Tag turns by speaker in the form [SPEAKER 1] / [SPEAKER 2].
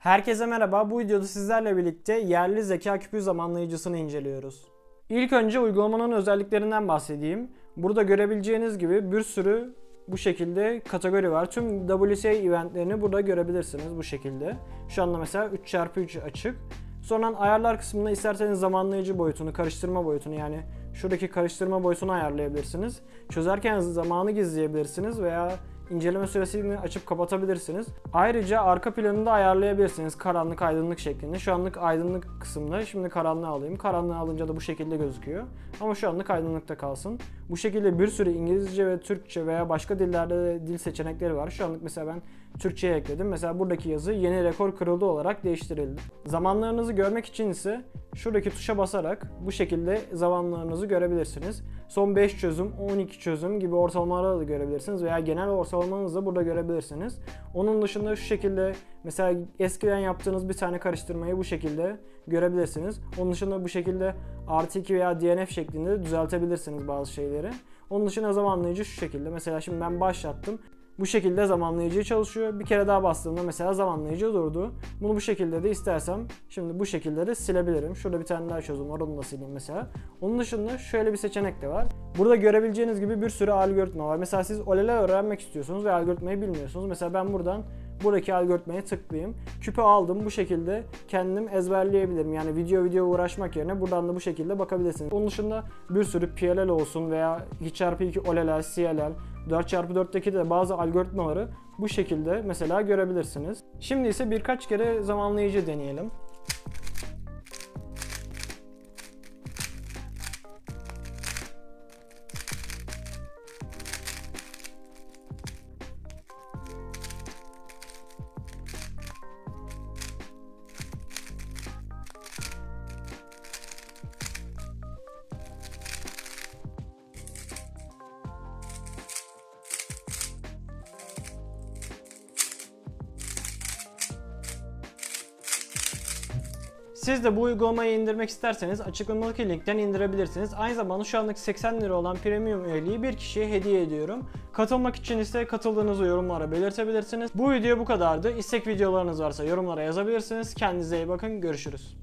[SPEAKER 1] Herkese merhaba. Bu videoda sizlerle birlikte yerli zeka küpü zamanlayıcısını inceliyoruz. İlk önce uygulamanın özelliklerinden bahsedeyim. Burada görebileceğiniz gibi bir sürü bu şekilde kategori var. Tüm WCA eventlerini burada görebilirsiniz bu şekilde. Şu anda mesela 3x3 açık. Sonra ayarlar kısmında isterseniz zamanlayıcı boyutunu, karıştırma boyutunu yani şuradaki karıştırma boyutunu ayarlayabilirsiniz. Çözerken zamanı gizleyebilirsiniz veya inceleme süresini açıp kapatabilirsiniz. Ayrıca arka planını da ayarlayabilirsiniz karanlık aydınlık şeklinde. Şu anlık aydınlık kısımda. Şimdi karanlığı alayım. Karanlığı alınca da bu şekilde gözüküyor. Ama şu anlık aydınlıkta kalsın. Bu şekilde bir sürü İngilizce ve Türkçe veya başka dillerde de dil seçenekleri var. Şu anlık mesela ben Türkçe'ye ekledim. Mesela buradaki yazı yeni rekor kırıldı olarak değiştirildi. Zamanlarınızı görmek için ise şuradaki tuşa basarak bu şekilde zamanlarınızı görebilirsiniz. Son 5 çözüm, 12 çözüm gibi ortalamaları da görebilirsiniz veya genel ortalamanızı da burada görebilirsiniz. Onun dışında şu şekilde mesela eskiden yaptığınız bir tane karıştırmayı bu şekilde görebilirsiniz. Onun dışında bu şekilde artı 2 veya DNF şeklinde de düzeltebilirsiniz bazı şeyleri. Onun dışında zamanlayıcı şu şekilde. Mesela şimdi ben başlattım. Bu şekilde zamanlayıcı çalışıyor. Bir kere daha bastığımda mesela zamanlayıcı durdu. Bunu bu şekilde de istersem şimdi bu şekilde de silebilirim. Şurada bir tane daha çözüm var onu da sileyim mesela. Onun dışında şöyle bir seçenek de var. Burada görebileceğiniz gibi bir sürü algoritma var. Mesela siz OLE'le öğrenmek istiyorsunuz ve algoritmayı bilmiyorsunuz. Mesela ben buradan buradaki algoritmaya tıklayayım. Küpü aldım bu şekilde kendim ezberleyebilirim. Yani video video uğraşmak yerine buradan da bu şekilde bakabilirsiniz. Onun dışında bir sürü PLL olsun veya 2x2 OLL, CLL, 4x4'teki de bazı algoritmaları bu şekilde mesela görebilirsiniz. Şimdi ise birkaç kere zamanlayıcı deneyelim. Siz de bu uygulamayı indirmek isterseniz açıklamadaki linkten indirebilirsiniz. Aynı zamanda şu anlık 80 lira olan premium üyeliği bir kişiye hediye ediyorum. Katılmak için ise katıldığınızı yorumlara belirtebilirsiniz. Bu video bu kadardı. İstek videolarınız varsa yorumlara yazabilirsiniz. Kendinize iyi bakın. Görüşürüz.